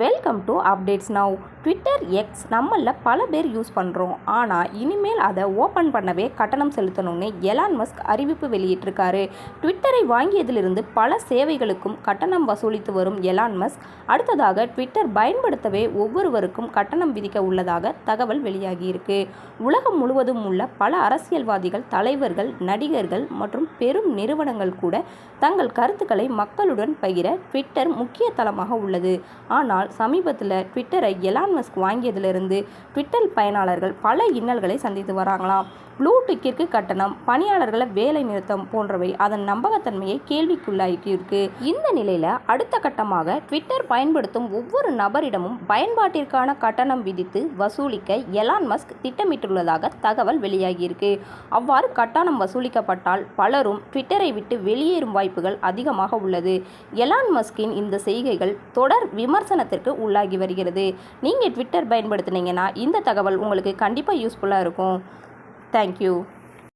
Welcome to updates now Twitter X நம்மள பல பேர் யூஸ் பண்ணுறோம் ஆனால் இனிமேல் அதை ஓப்பன் பண்ணவே கட்டணம் செலுத்தணும்னு எலான் மஸ்க் அறிவிப்பு வெளியிட்டிருக்காரு. ட்விட்டரை வாங்கியதிலிருந்து பல சேவைகளுக்கும் கட்டணம் வசூலித்து வரும் எலான் மஸ்க் அடுத்ததாக ட்விட்டர் பயன்படுத்தவே ஒவ்வொருவருக்கும் கட்டணம் விதிக்க உள்ளதாக தகவல் வெளியாகியிருக்கு. உலகம் முழுவதும் உள்ள பல அரசியல்வாதிகள் தலைவர்கள் நடிகர்கள் மற்றும் பெரும் நிறுவனங்கள் கூட தங்கள் கருத்துக்களை மக்களுடன் பகிர ட்விட்டர் முக்கிய தளமாக உள்ளது. ஆனால் சமீபத்தில் ட்விட்டரை எலான் மஸ்க் வாங்கியதிலிருந்து ட்விட்டர் பயனாளர்கள் பல இன்னல்களை சந்தித்து வராங்களாம். ப்ளூ டிக்கிற்கு கட்டணம் பணியாளர்களை வேலை நிறுத்தம் போன்றவை அதன் நம்பகத்தன்மையை கேள்விக்குள்ளாக்கியிருக்கு. இந்த நிலையில் அடுத்த கட்டமாக ட்விட்டர் பயன்படுத்தும் ஒவ்வொரு நபரிடமும் பயன்பாட்டிற்கான கட்டணம் விதித்து வசூலிக்க எலான் மஸ்க் திட்டமிட்டுள்ளதாக தகவல் வெளியாகியிருக்கு. அவ்வாறு கட்டணம் வசூலிக்கப்பட்டால் பலரும் ட்விட்டரை விட்டு வெளியேறும் வாய்ப்புகள் அதிகமாக உள்ளது. எலான் மஸ்கின் இந்த செய்கைகள் தொடர் விமர்சனத்திற்கு உள்ளாகி வருகிறது. நீங்கள் ட்விட்டர் பயன்படுத்துனீங்கன்னா இந்த தகவல் உங்களுக்கு கண்டிப்பாக யூஸ்ஃபுல்லாக இருக்கும். தேங்க்யூ